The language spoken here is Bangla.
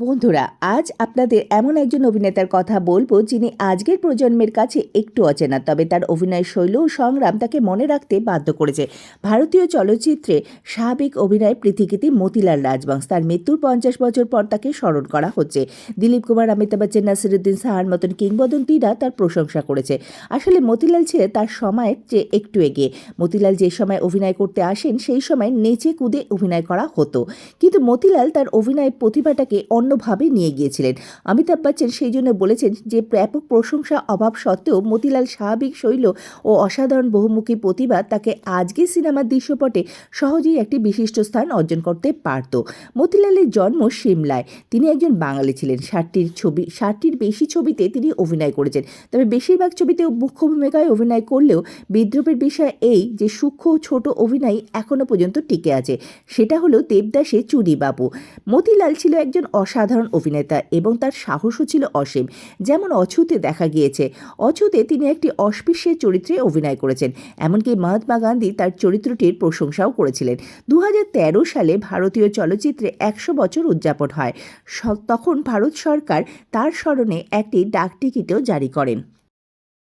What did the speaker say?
বন্ধুরা, আজ আপনাদের এমন একজন অভিনেতার কথা বলব যিনি আজকের প্রজন্মের কাছে একটু অচেনা, তবে তার অভিনয় শৈলী ও সংগ্রাম তাকে মনে রাখতে বাধ্য করেছে। ভারতীয় চলচ্চিত্রে স্বাভাবিক অভিনয় পৃথিবীতে মতিলাল রাজবংশ। তার মৃত্যুর পঞ্চাশ বছর পর তাকে স্মরণ করা হচ্ছে। দিলীপ কুমার, অমিতাভ বচ্চন, নাসিরুদ্দিন সাহার মতন কিংবদন্তিরা তার প্রশংসা করেছে। আসলে মতিলাল ছিল তার সময়ের চেয়ে একটু এগিয়ে। মতিলাল যে সময় অভিনয় করতে আসেন, সেই সময় নেচে কুদে অভিনয় করা হতো। কিন্তু মতিলাল তার অভিনয় প্রতিভাটাকে অন্যভাবে নিয়ে গিয়েছিলেন। অমিতাভ বচ্চন সেই জন্য বলেছেন যে, ব্যাপক প্রশংসা অভাব সত্ত্বেও মতিলাল স্বাভাবিক শৈল ও অসাধারণ বহুমুখী প্রতিভা তাকে আজকের সিনেমার দৃশ্যপটে সহজেই একটি বিশিষ্ট স্থান অর্জন করতে পারত। মতিলালের জন্ম সিমলায়। তিনি একজন বাঙালি ছিলেন। ষাটটির ছবি, ষাটটির বেশি ছবিতে তিনি অভিনয় করেছেন। তবে বেশিরভাগ ছবিতে মুখ্য ভূমিকায় অভিনয় করলেও বিদ্রোহের বিষয় এই যে, সূক্ষ্ম ছোট অভিনয় এখনও পর্যন্ত টিকে আছে। সেটা হলো দেবদাসে চুরি বাবু মতিলাল ছিল একজন অসাধারণ অভিনেতা এবং তার সাহসও ছিল অসীম। যেমন অছুতে দেখা গিয়েছে অছুতে তিনি একটি অস্পৃশ্যের চরিত্রে অভিনয় করেছেন। এমনকি মহাত্মা গান্ধী তার চরিত্রটির প্রশংসাও করেছিলেন। দু হাজার তেরো সালে ভারতীয় চলচ্চিত্রে একশো বছর উদযাপন হয়। তখন ভারত সরকার তার স্মরণে একটি ডাকটিকিটও জারি করেন।